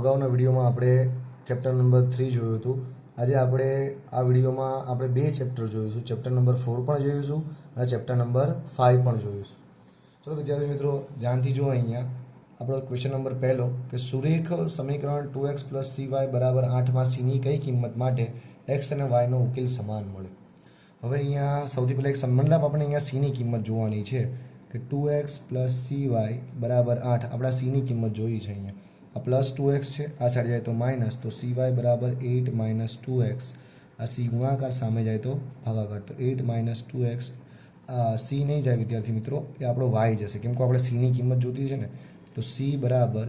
અગાઉના વિડીયોમાં આપણે ચેપ્ટર નંબર થ્રી જોયું હતું. આજે આપણે આ વિડીયોમાં આપણે બે ચેપ્ટર જોઈશું. ચેપ્ટર નંબર ફોર પણ જોઈશું અને ચેપ્ટર નંબર ફાઇવ પણ જોઈશું. ચલો વિદ્યાર્થી મિત્રો, ધ્યાનથી જો અહીંયા. આપણો ક્વેશ્ચન નંબર પહેલો, કે સુરેખ સમીકરણ two X plus C Y બરાબર આઠમાં સીની કઈ કિંમત માટે એક્સ અને વાયનો ઉકેલ સમાન મળે? હવે અહીંયા સૌથી પહેલાં એક મતલબ આપણે અહીંયા સીની કિંમત જોવાની છે, કે two X plus C Y બરાબર આઠ. આપણા સીની કિંમત જોઈ છે અહીંયા. આ પ્લસ ટુ એક્સ છે, આ સાઈડ જાય તો માઇનસ તો સી વાય બરાબર એટ માઇનસ ટુ એક્સ આ સી ગુણાકાર સામે જાય તો ભાગાકાર, તો eight minus two X C નહીં જાય વિદ્યાર્થી મિત્રો, એ આપણો વાય જશે. કેમ કે આપણે સીની કિંમત જોતી છે ને, તો સી બરાબર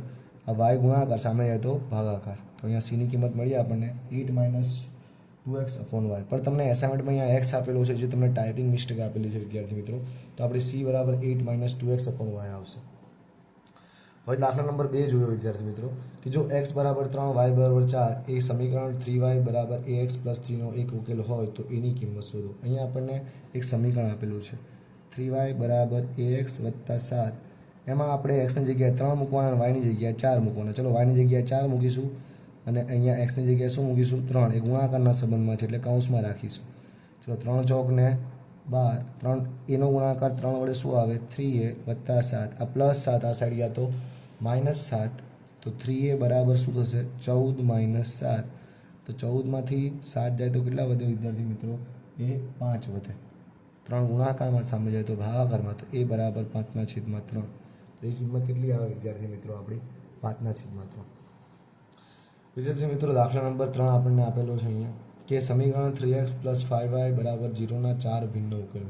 આ વાય ગુણાકાર સામે જાય તો ભાગાકાર. તો અહીંયા સીની કિંમત મળી આપણને eight minus two X upon Y પણ તમને એસાઇનમેન્ટમાં અહીંયા એક્સ આપેલો છે, જે તમને ટાઈપિંગ મિસ્ટેક આપેલી છે વિદ્યાર્થી મિત્રો, તો આપણે સી બરાબર eight minus two X upon Y આવશે. હવે દાખલા નંબર બે જોયો વિદ્યાર્થી મિત્રો, કે જો એક્સ બરાબર ત્રણ વાય બરાબર ચાર, એ સમીકરણ થ્રી વાય બરાબર એ એક્સ પ્લસ થ્રીનો એક ઉકેલ હોય તો એની કિંમત શોધો. અહીંયા આપણને એક સમીકરણ આપેલું છે. થ્રી વાય બરાબર એ એક્સ વત્તા સાત. એમાં આપણે એક્સની જગ્યાએ ત્રણ મૂકવાના વાયની જગ્યાએ ચાર મૂકવાના. ચલો વાયની જગ્યાએ ચાર મૂકીશું અને અહીંયા એક્સની જગ્યાએ શું મૂકીશું? ત્રણ. એ ગુણાકારના સંબંધમાં છે એટલે કૌંસમાં રાખીશું. ચલો ત્રણ ચોકને બાર. ત્રણ, એનો ગુણાકાર ત્રણ વડે શું આવે? થ્રી એ વત્તા સાત. આ પ્લસ સાત આ સાઈડ ગયા તો માઇનસ સાત, તો થ્રી એ બરાબર શું થશે? ચૌદ માઇનસ સાત. તો ચૌદમાંથી સાત જાય તો કેટલા વધે વિદ્યાર્થી મિત્રો? એ પાંચ વધે. ત્રણ ગુણાકારમાં સામે જાય તો ભાગાકારમાં, તો એ બરાબર પાંચના છેદમાં ત્રણ. તો એ કિંમત કેટલી આવે વિદ્યાર્થી મિત્રો આપણી? પાંચના છેદમાં ત્રણ. વિદ્યાર્થી મિત્રો, દાખલા નંબર ત્રણ આપણને આપેલો છે અહીંયા. કે સમીકરણ three X plus five Y બરાબર જીરોના ચાર ભિન્ન ઉકેલ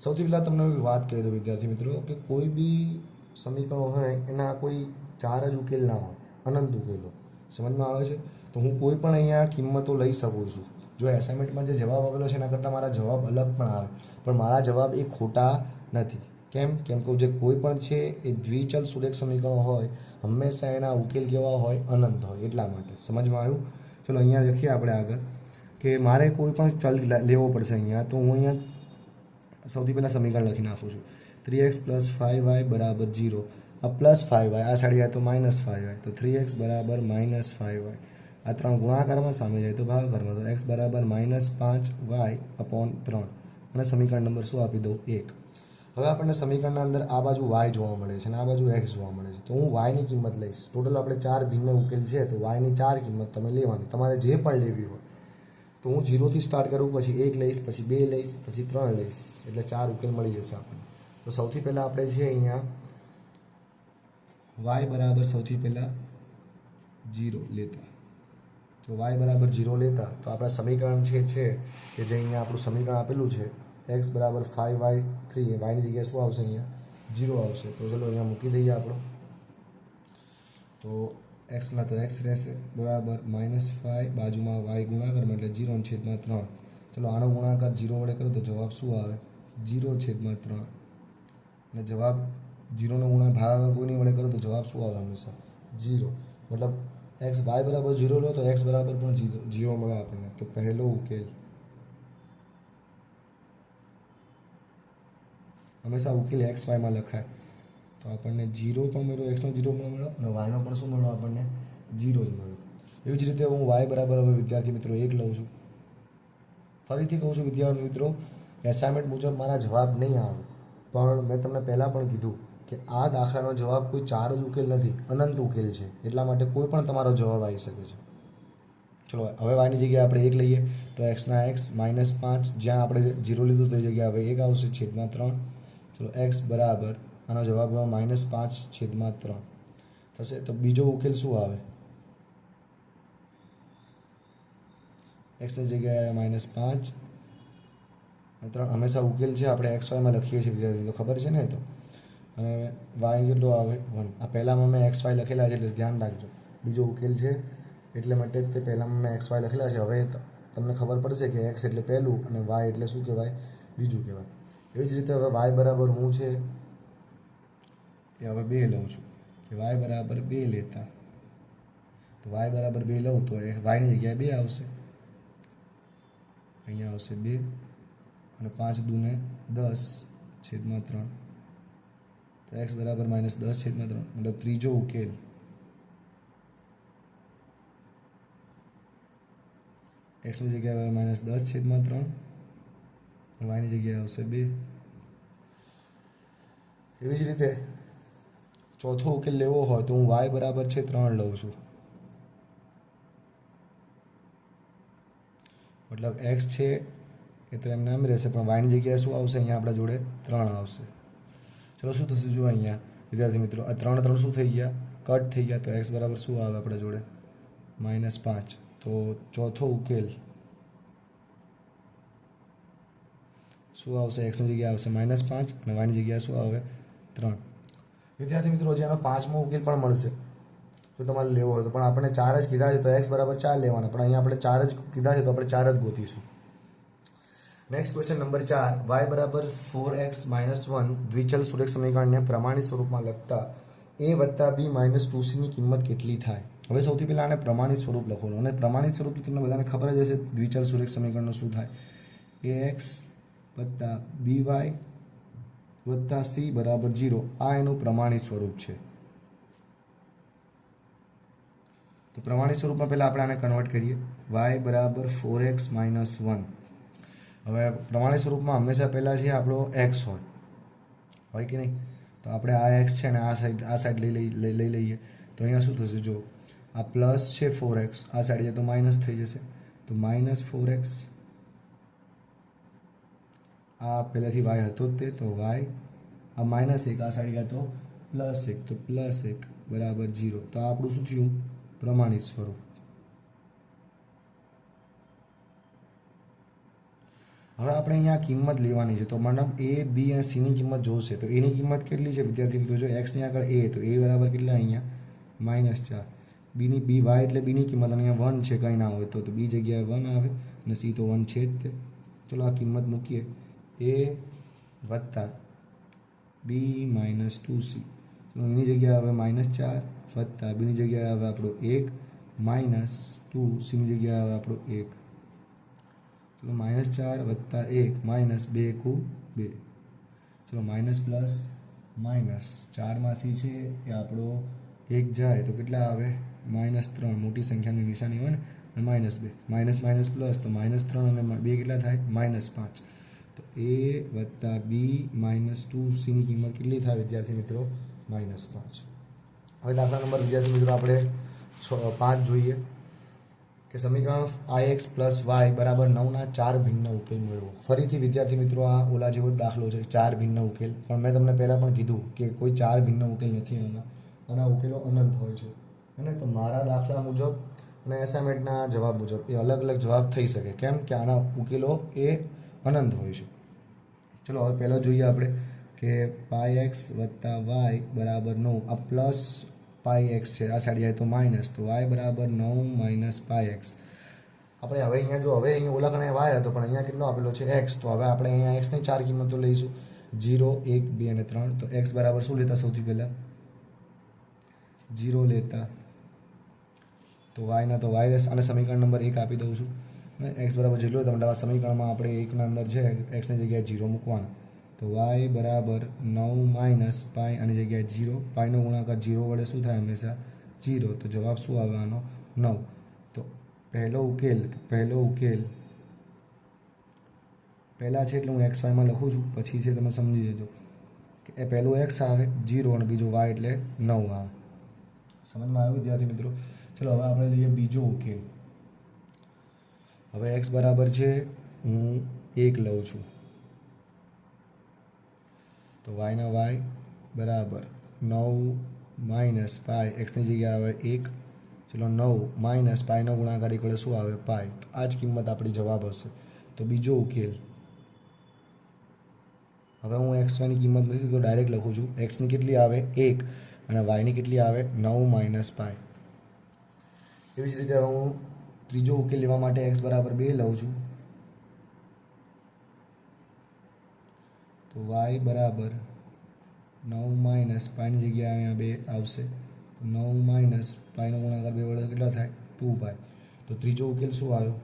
સૌથી પહેલાં તમને વાત કહી દઉં વિદ્યાર્થી મિત્રો, કે કોઈ બી સમીકરણો હોય, એના કોઈ ચાર જ ઉકેલ ના હોય, અનંત ઉકેલો. સમજમાં આવે છે? તો હું કોઈ પણ અહીંયા કિંમતો લઈ શકું છું. જો એસાઇનમેન્ટમાં જે જવાબ આપેલો છે, એના કરતાં મારા જવાબ અલગ પણ આવે. પણ મારા જવાબ એ ખોટા નથી. કેમ? કેમ કે જે કોઈ પણ છે, એ દ્વિચલ સુરેખ સમીકરણો હોય, હંમેશા એના ઉકેલ કેવા હોય, અનંત હોય, એટલા માટે. સમજમાં આવ્યું? ચલો, અહીંયા લખીએ આપણે આગળ કે મારે કોઈ પણ ચલ લેવો પડશે અહીંયા, તો હું અહીંયા સૌથી પહેલાં સમીકરણ લખી નાખું છું. Three X plus five Y બરાબર જીરો આ પ્લસ ફાઇવ વાય આ સાઈડ જાય તો માઇનસ ફાઇવ વાય તો થ્રી એક્સ બરાબર માઇનસ ફાઇવ વાય આ ત્રણ ગુણાકારમાં સામે જાય તો ભાગાકારમાં. તો એક્સ બરાબર માઇનસ પાંચ વાય અપોન ત્રણ. અને સમીકરણ નંબર શું આપી દઉં? એક. હવે આપણને સમીકરણના અંદર આ બાજુ વાય જોવા મળે છે અને આ બાજુ એક્સ જોવા મળે છે. તો હું વાયની કિંમત લઈશ. ટોટલ આપણે ચાર ભિન્ન ઉકેલ છે, તો વાયની ચાર કિંમત તમે લેવાની. તમારે જે પણ લેવી હોય. તો હું જીરોથી સ્ટાર્ટ કરું, પછી એક લઈશ, પછી બે લઈશ, પછી ત્રણ લઈશ. એટલે ચાર ઉકેલ મળી જશે આપણને. તો સૌથી પહેલાં આપણે છે અહીંયા. વાય બરાબર સૌથી પહેલાં જીરો લેતા. તો વાય બરાબર જીરો લેતા, તો આપણા સમીકરણ છે છે કે જે અહીંયા આપણું સમીકરણ આપેલું છે, એક્સ બરાબર ફાઇવ વાય થ્રી વાયની જગ્યાએ શું આવશે અહીંયા? જીરો આવશે. તો ચલો અહીંયા મૂકી દઈએ આપણો. તો એક્સના તો એક્સ રહેશે, બરાબર માઇનસ ફાઇવ બાજુમાં વાય ગુણાકારમાં એટલે જીરો છેદમાં ત્રણ. ચલો આનો ગુણાકાર જીરો વડે કરો તો જવાબ શું આવે? જીરો છેદમાં ત્રણ. અને જવાબ જીરોનો ગુણા ભાગાકાર કોઈની વડે કરો તો જવાબ શું આવે હંમેશા? જીરો. મતલબ એક્સ વાય બરાબર જીરો લો તો એક્સ બરાબર પણ જીરો જીરો મળે આપણને. તો પહેલો ઉકેલ. હંમેશા ઉકેલ એક્સ વાયમાં લખાય. તો આપણને જીરો પણ મળ્યો એક્સનો જીરો પણ મળ્યો અને વાયનો પણ શું મળ્યો આપણને? જીરો જ મળ્યો. એવી જ રીતે હું વાય બરાબર હવે વિદ્યાર્થી મિત્રો એક લઉં છું. ફરીથી કહું છું વિદ્યાર્થી મિત્રો એસાઇનમેન્ટ મુજબ મારા જવાબ નહીં આવે. પણ મેં તમને પહેલાં પણ કીધું કે આ દાખલાનો જવાબ કોઈ ચાર જ ઉકેલ નથી, અનંત ઉકેલ છે. એટલા માટે કોઈ પણ તમારો જવાબ આવી શકે છે. ચલો, હવે વાયની જગ્યાએ આપણે એક લઈએ, તો એક્સના એક્સ માઇનસ પાંચ, જ્યાં આપણે જીરો લીધું તે જગ્યાએ હવે એક આવશે, છેદમાં ત્રણ. ચલો એક્સ બરાબર, આનો જવાબ માઇનસ પાંચ, છેદમાં ત્રણ. થશે? તો બીજો ઉકેલ શું આવે? એક્સની જગ્યાએ માઇનસ પાંચ ત્રણ હંમેશા ઉકેલ છે, આપણે એક્સ વાયમાં લખીએ છીએ વિદ્યાર્થી તો ખબર છે ને તો? અને વાય કેટલો આવે? વન આ પહેલાંમાં મેં એક્સ વાય લખેલા છે, એટલે ધ્યાન રાખજો. બીજો ઉકેલ છે, એટલે માટે તે પહેલાંમાં મેં એક્સ વાય લખેલા છે. હવે તમને ખબર પડશે કે એક્સ એટલે પહેલું અને વાય એટલે શું કહેવાય? બીજું કહેવાય. એવી જ રીતે હવે વાય બરાબર હું છે? એ હવે બે લઉં છું. કે વાય બરાબર બે લેતા. તો વાય બરાબર બે લઉં તો એ વાયની જગ્યાએ બે આવશે. અહીંયા આવશે બે. અને પાંચ દૂને દસ છેદમાં ત્રણ. તો એક્સ બરાબર માઇનસ દસ છેદમાં ત્રણ, મતલબ ત્રીજો ઉકેલ. એક્સની જગ્યાએ માઇનસ દસ છેદમાં ત્રણ વાયની જગ્યાએ આવશે બે. એવી જ રીતે ચોથો ઉકેલ લેવો હોય તો હું વાય બરાબર છે ત્રણ લઉં છું. મતલબ એક્સ છે એ તો એમ રહેશે, પણ વાયની જગ્યાએ શું આવશે? અહીંયા આપણા જોડે ત્રણ આવશે. ચલો, શું થશે? જો અહીંયા. વિદ્યાર્થી મિત્રો, આ ત્રણ ત્રણ શું થઈ ગયા? કટ થઈ ગયા. તો એક્સ બરાબર શું આવે આપણા જોડે? માઇનસ પાંચ. તો ચોથો ઉકેલ. શું આવશે? એક્સની જગ્યાએ આવશે માઇનસ પાંચ અને વાયની જગ્યાએ શું આવે? ત્રણ. વિદ્યાર્થી મિત્રો જેનો પાંચમો ઉકેલ પણ મળશે. જો તમારે લેવો હોય તો. પણ આપણે ચાર જ કીધા છે, તો એક્સ બરાબર ચાર લેવાના. પણ અહીંયા આપણે ચાર જ કીધા છે, તો આપણે ચાર જ ગોતીશું. નેક્સ્ટ ક્વેશ્ચન નંબર ચાર. વાય બરાબર ફોર એક્સ માઇનસ વન દ્વિચલ સુરેખ સમીકરણને પ્રમાણિત સ્વરૂપમાં લખતા એ વત્તા બી માઇનસ ટુ સીની કિંમત કેટલી થાય? હવે સૌથી પહેલાં આને પ્રમાણિત સ્વરૂપ લખવાનું. અને પ્રમાણિત સ્વરૂપ તમને બધાને ખબર જ હશે દ્વિચલ સુરેખ સમીકરણનું શું થાય? એ એક્સ વત્તા બી વાય વત્તા સી બરાબર જીરો આ એનું પ્રમાણિત સ્વરૂપ છે. તો પ્રમાણિત સ્વરૂપમાં પહેલાં આપણે આને કન્વર્ટ કરીએ. વાય બરાબર ફોર એક્સ માઇનસ વન હવે પ્રમાણિત સ્વરૂપમાં હંમેશા પહેલાં છે આપણો એક્સ હોય. હોય કે નહીં? તો આપણે આ એક્સ છે ને આ સાઈડ આ સાઈડ લઈ લઈ લઈ લઈ લઈએ. તો અહીંયા શું થશે? જો આ પ્લસ છે ફોર એક્સ આ સાઈડ જાય તો માઇનસ થઈ જશે. તો માઇનસ ફોર એક્સ આ પહેલાંથી વાય હતો જ તે, તો વાય આ માઇનસ એક, આ સાઈડ ગયા તો પ્લસ એક. તો પ્લસ એક બરાબર જીરો તો આપણું શું થયું? પ્રમાણિત સ્વરૂપ. હવે આપણે અહીંયા કિંમત લેવાની છે. તો મેડમ એ બી અને સીની કિંમત જોશે. તો એની કિંમત કેટલી છે? વિદ્યાર્થી મિત્રો, જો એક્સની આગળ એ તો એ બરાબર કેટલા અહીંયા? માઇનસ ચાર. બીની બી વાય એટલે બીની કિંમત. અને અહીંયા વન છે, કંઈ ના હોય તો. બી જગ્યાએ વન આવે અને સી તો વન છે જ તે. ચલો આ કિંમત મૂકીએ. એ વત્તા બી માઇનસ ટુ સી એની જગ્યાએ આવે માઇનસ ચાર વત્તા બીની જગ્યાએ આવે આપણો એક. માઇનસ ટુ સીની જગ્યાએ આવે આપણો એક. ચલો માઇનસ ચાર વત્તા એક માઇનસ બે કુ બે ચલો માઇનસ પ્લસ માઇનસ ચારમાંથી છે એ આપણો એક જાય તો કેટલા આવે માઇનસ ત્રણ મોટી સંખ્યાની નિશાની હોય ને અને માઇનસ બે માઇનસ માઇનસ પ્લસ તો માઇનસ ત્રણ અને બે કેટલા થાય માઇનસ પાંચ તો એ વત્તા બી માઇનસ ટુ સીની કિંમત કેટલી થાય વિદ્યાર્થી મિત્રો માઇનસ પાંચ હવે દાખલા નંબર વિદ્યાર્થી મિત્રો, આપણે છ, પાંચ જોઈએ. કે સમીકરણ આઈ એક્સ પ્લસ વાય બરાબર નવના ચાર ભિન્ન ઉકેલ મેળવો. ફરીથી વિદ્યાર્થી મિત્રો, આ ઓલા જેવો દાખલો છે, ચાર ભિન્ન ઉકેલ. પણ મેં તમને પહેલાં પણ કીધું કે કોઈ ચાર ભિન્ન ઉકેલ નથી અહીંયા આના ઉકેલો અનંત હોય છે. અને તો મારા દાખલા મુજબ અને એસાઇમેન્ટના જવાબ મુજબ એ અલગ અલગ જવાબ થઈ શકે. કેમ કે આના ઉકેલો એ અનંત હોય છે. ચલો, હવે પહેલાં જોઈએ આપણે કે પાય એક્સ વત્તા વાય બરાબર નવ. આ પ્લસ પાય એક્સ છે. આ સાઈડ જાય તો માઇનસ. તો વાય બરાબર નવ માઇનસ પાય એક્સ. આપણે હવે અહીંયા જો, હવે અહીંયા ઓલાકણે વાય હતો, પણ અહીંયા કેટલો આપેલો છે? એક્સ. તો હવે આપણે અહીંયા એક્સની ચાર કિંમતો લઈશું. જીરો એક, બે અને ત્રણ. તો એક્સ બરાબર શું લેતા સૌથી પહેલાં? જીરો લેતા. તો વાયના તો વાયરસ. અને સમીકરણ નંબર એક આપી દઉં છું. એક્સ બરાબર જેટલું તમને આ સમીકરણમાં આપણે એકના અંદર છે, એક્સની જગ્યાએ જીરો મૂકવાના. તો વાય બરાબર નવ માઇનસ પાય આની જગ્યાએ જીરો. પાયનો ગુણાકાર જીરો વડે શું થાય હંમેશા? જીરો. તો જવાબ શું આવવાનો નવ. તો પહેલો ઉકેલ પહેલો ઉકેલ. પહેલાં છે એટલે હું એક્સ વાયમાં લખું છું. પછી છે તમે સમજી જજો કે એ પહેલું એક્સ આવે, જીરો અને બીજો વાય એટલે નવ આવે. સમજમાં આવ્યું વિદ્યાર્થી મિત્રો? ચલો હવે આપણે લઈએ બીજો ઉકેલ. હવે એક્સ બરાબર છે, હું એક લઉં છું. તો વાયના વાય બરાબર નવ માઇનસ પાય એક્સની જગ્યાએ આવે એક, ચલો નવ માઇનસ પાયનો ગુણાકાર એકડે શું આવે? પાય તો આ જ કિંમત આપણી જવાબ હશે. તો બીજો ઉકેલ. હવે હું એક્સ વાયની કિંમત નથી તો ડાયરેક્ટ લખું છું. એક્સની કેટલી આવે? એક. અને વાયની કેટલી આવે? નવ માઇનસ પાય એવી જ રીતે હવે હું ત્રીજો ઉકેલ લેવા માટે એક્સ બરાબર બે લઉં છું. તો વાય બરાબર નવ માઇનસ પાયની જગ્યાએ અહીંયા બે આવશે. તો નવ માઇનસ પાઈનો ગુણાકાર બે વડે કેટલા થાય? ટુ પાય તો ત્રીજો ઉકેલ શું આવ્યો?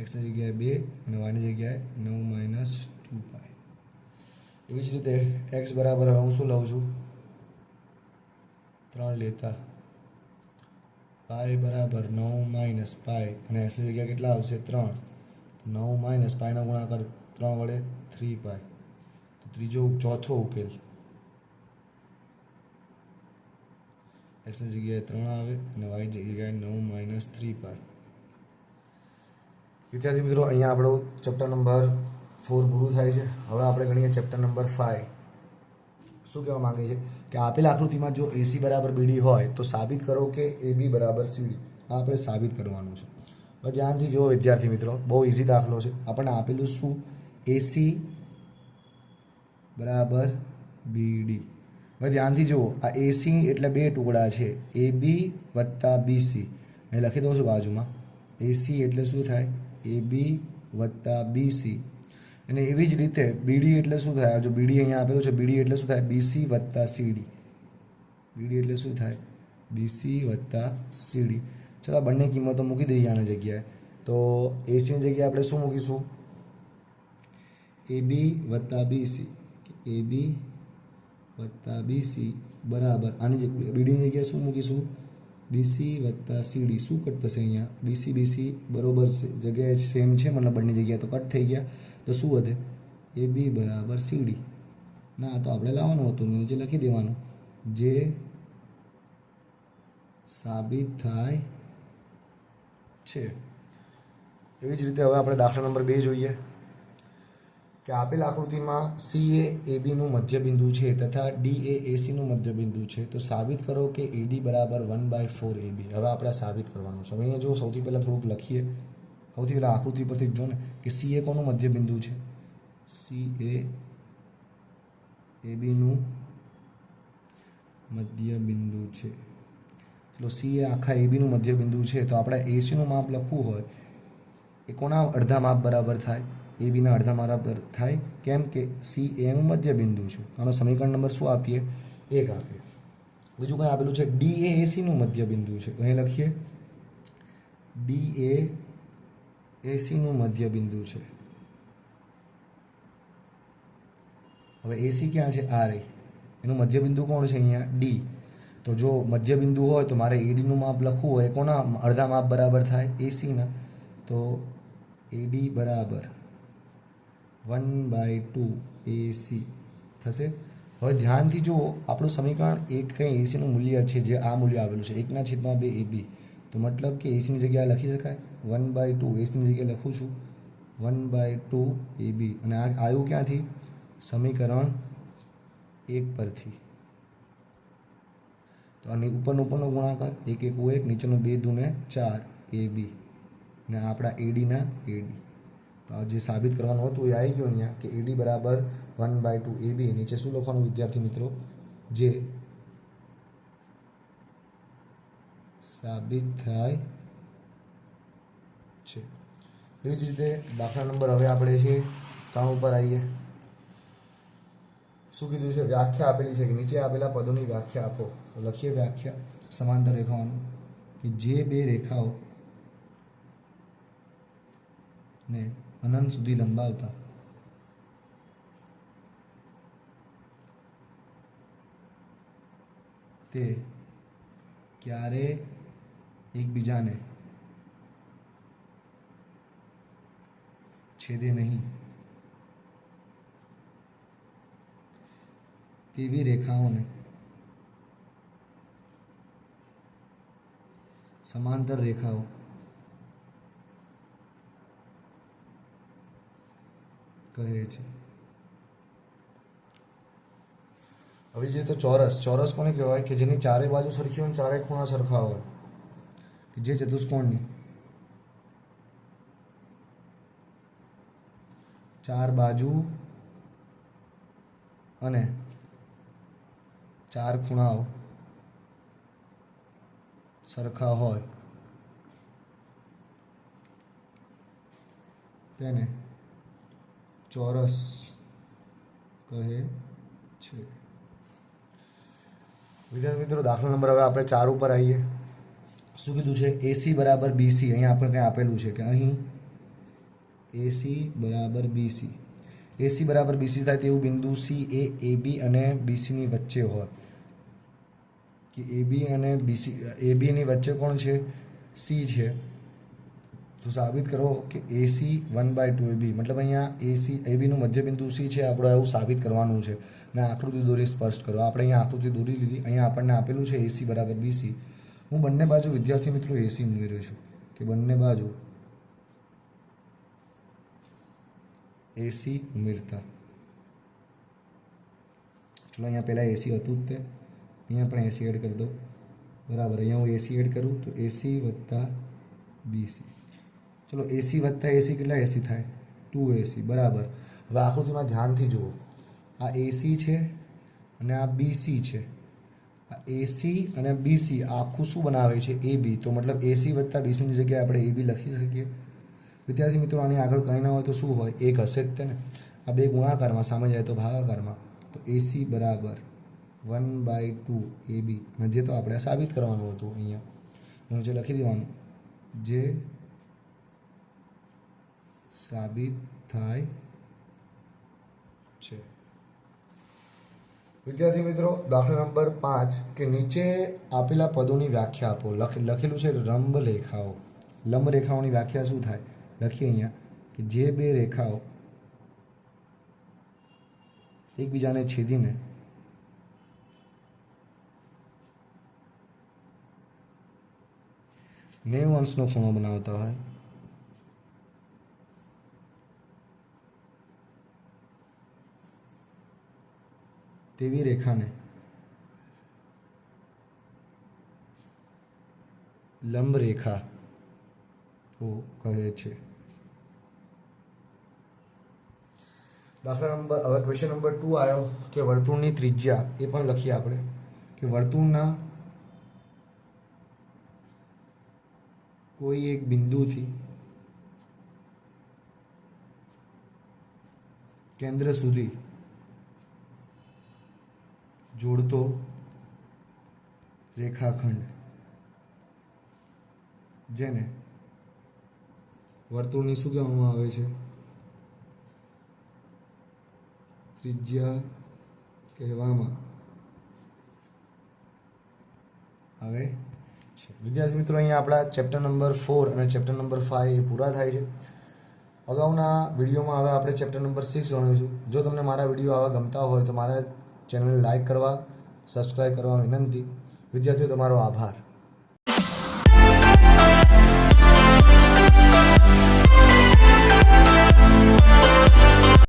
એક્સની જગ્યાએ બે અને વાયની જગ્યાએ નવ માઇનસ ટુ પાય એવી જ રીતે એક્સ બરાબર હું શું લઉં છું? ત્રણ લેતા પાય બરાબર નવ માઇનસ પાય અને એસની જગ્યા કેટલા આવશે ત્રણ. નવ માઇનસ પાયનો ગુણાકાર ત્રણ વડે થ્રી પાય તો ત્રીજો ચોથો ઉકેલ. એક્સની જગ્યાએ ત્રણ આવે અને વાય જગ્યાએ નવ માઇનસ થ્રી પાય વિદ્યાર્થી મિત્રો, અહીંયા આપણો ચેપ્ટર નંબર ફોર પૂરું થાય છે. હવે આપણે ગણીએ ચેપ્ટર નંબર ફાઇવ શું કહેવા માંગે છે? કે આપેલ આકૃતિમાં જો એસી બરાબર બીડી હોય, તો સાબિત કરો કે એ બી બરાબર સીડી આ આપણે સાબિત કરવાનું છે. ધ્યાનથી જુઓ વિદ્યાર્થી મિત્રો, બહુ ઇઝી દાખલો છે. આપણને આપેલું શું? એસી બરાબર બીડી હવે ધ્યાનથી જુઓ, આ એસી એટલે બે ટુકડા છે. એ બી વત્તા બીસી મેં લખી દઉં છું બાજુમાં. એસી એટલે શું થાય? એ બી વત્તા બીસી અને એવી જ રીતે બીડી એટલે શું થાય? જો બીડી અહીંયા આપેલું છે બીડી એટલે શું થાય? બીસી વત્તા સીડી બીડી એટલે શું થાય? બીસી વત્તા સીડી ચલો બંને કિંમતો મૂકી દઈએ આની જગ્યાએ. તો એસીની જગ્યાએ આપણે શું મૂકીશું? એ બી વત્તા બીસી એ બી વત્તા બીસી બરાબર. આની જગ્યાએ બીડીની જગ્યાએ શું મૂકીશું? બીસી વત્તા સીડી શું કટ થશે અહીંયા? બીસી બીસી બરોબર જગ્યાએ સેમ છે, મતલબ બંને જગ્યાએ તો કટ થઈ ગયા. તો શું વધે એ બી બરાબર સીડી. ના, તો આપણે લાવવાનું હતું નીચે લખી દેવાનું. જે સાબિત થાય છે. એવી જ રીતે હવે આપણે દાખલા નંબર બે જોઈએ. કે આપેલ આકૃતિમાં સી એ એ બીનું મધ્યબિંદુ છે તથા ડી એ એસીનું મધ્યબિંદુ છે. તો સાબિત કરો કે એડી બરાબર one by four A B. હવે આપણે સાબિત કરવાનું છે. અહીંયા જો સૌથી પહેલાં થોડુંક લખીએ. સૌથી પહેલાં આકૃતિ પરથી જો ને કે સી એ કોનું મધ્યબિંદુ છે? સી એ એ બીનું મધ્યબિંદુ છે. ચલો સી એ આખા એ બીનું મધ્યબિંદુ છે, તો આપણે એસીનું માપ લખવું હોય, એ કોના અડધા માપ બરાબર થાય? એ બીના અડધા બરાબર થાય, કેમ કે સી એનું મધ્યબિંદુ છે. આનો સમીકરણ નંબર શું આપીએ? એક આપીએ. બીજું કંઈ આપેલું છે? ડી એ એસીનું મધ્યબિંદુ છે. તો અહીં લખીએ. ડી એ એસીનું મધ્યબિંદુ છે. હવે એસી ક્યાં છે? આ એ એનું મધ્યબિંદુ કોણ છે અહીંયા? ડી તો જો મધ્યબિંદુ હોય તો મારે એડીનું માપ લખવું હોય. કોના અડધા માપ બરાબર થાય? એસીના. તો એડી બરાબર વન બાય ટુ એસી થશે. હવે ધ્યાનથી જુઓ, આપણું સમીકરણ એક કંઈ એસીનું મૂલ્ય છે જે આ મૂલ્ય આવેલું છે. એકના છેદમાં બે એ બી. તો મતલબ કે એસીની જગ્યાએ લખી શકાય? વન બાય ટુ એસીની જગ્યાએ લખું છું. One by two A B અને આ આવ્યું ક્યાંથી? સમીકરણ એક પરથી. તો આની ઉપરનો ઉપરનો ગુણાકાર એક એક એક નીચેનો બે દૂને ચાર એ બી ને આપણા એડીના એડી તો આ જે સાબિત કરવાનું હતું એ આવી ગયું અહીંયા, કે એડી બરાબર one by two A B નીચે શું લખવાનું વિદ્યાર્થી મિત્રો? જે સાબિત થાય છે. એવી જ રીતે દાખલા નંબર હવે આપણે છે ત્રણ ઉપર આવીએ. શું કીધું છે? વ્યાખ્યા આપેલી છે કે નીચે આપેલા પદોની વ્યાખ્યા આપો. લખીએ વ્યાખ્યા સમાંતર રેખાઓનું. કે જે બે રેખાઓ ને અનંત સુધી લંબાવતા. તે ક્યારે એકબીજાને છેદે નહીં તેવી રેખાઓને સમાંતર રેખાઓ કહે છે હવે જે તો ચોરસ ચોરસ કોને કહેવાય કે જેની ચારે બાજુ સરખી હોય ને ચારે ખૂણા સરખા હોય કે જે ચતુષ્કોણની ચાર બાજુ અને ચાર ખૂણાઓ સરખા હોય. તેને ચોરસ કહે છે. વિદ્યાર્થી મિત્રો, દાખલા નંબર હવે આપણે ચાર ઉપર આવીએ. શું કીધું છે? એસી બરાબર બીસી અહીંયા આપણે કંઈ આપેલું છે કે અહીં એસી બરાબર બીસી એસી બરાબર બીસી થાય તેવું બિંદુ સી એ એ બી અને બીસીની વચ્ચે હોય. કે એ બી અને બીસી એ બીની વચ્ચે કોણ છે? સી છે. તો સાબિત કરો કે A C one by two A B મતલબ અહીંયા એસી એ બીનું મધ્યબિંદુ સી છે, આપણે એવું સાબિત કરવાનું છે. અને આકૃતિ દોરી સ્પષ્ટ કરો. આપણે અહીંયા આકૃતિ દોરી લીધી. અહીંયા આપણને આપેલું છે એસી બરાબર બીસી હું બંને બાજુ વિદ્યાર્થી મિત્રો એસી ઉમેર્યો છું કે બંને બાજુ એસી ઉમેરતા. ચલો અહીંયા પહેલાં એસી હતું જ તે. અહીંયા પણ એસી એડ કરી દો બરાબર, અહીંયા હું એસી એડ કરું તો એસી વત્તા બીસી ચલો એસી વત્તા એસી કેટલા એસી થાય? ટુ એસી બરાબર. હવે આકૃતિમાં ધ્યાનથી જુઓ. આ એસી છે અને આ બીસી છે. એસી અને બીસી આખું શું બનાવે છે? એ બી તો મતલબ એસી વત્તા બીસીની જગ્યાએ આપણે એ બી લખી શકીએ. વિદ્યાર્થી મિત્રો, આની આગળ કંઈ ના હોય તો શું હોય? એક હશે જ તેને આ બે ગુણાકારમાં સામે જાય તો ભાગાકારમાં. તો એસી બરાબર one by two A B અને જે તો આપણે સાબિત કરવાનું હતું અહીંયા. હું જે લખી દેવાનું. જે સાબિત થાય છે. વિદ્યાર્થી મિત્રો, દાખલા નંબર પાંચ કે નીચે આપેલા પદોની વ્યાખ્યા આપો. લખ, લખેલું છે લંબ રેખાઓ લંબ રેખાઓની વ્યાખ્યા શું થાય? લખીએ અહીંયા કે જે બે રેખાઓ એકબીજાને છેદીને નેવું અંશનો ખૂણો બનાવતા હોય. તેવી રેખાને લંબ રેખા કહે છે. દાખલા નંબર, હવે ક્વેશ્ચન નંબર ટુ આવ્યો કે વર્તુળની ત્રિજ્યા, એ પણ લખીએ આપણે, કે વર્તુળના કોઈ એક બિંદુથી કેન્દ્ર સુધી જોડતો રેખાખંડ. જેને વર્તુળની શું કહેવામાં આવે છે. ત્રિજ્યા કહેવામાં આવે છે. વિદ્યાર્થી મિત્રો, અહીંયા આપણા ચેપ્ટર નંબર ફોર અને ચેપ્ટર નંબર ફાઇવ પૂરા થાય છે. અગાઉના વિડીયોમાં હવે આપણે ચેપ્ટર નંબર સિક્સ ભણીશું જો તમને મારા વીડિયો આવા ગમતા હોય તો મારા ચેનલને લાઇક કરવા સબસ્ક્રાઇબ કરવા વિનંતી. વિદ્યાર્થીઓ તમારો આભાર.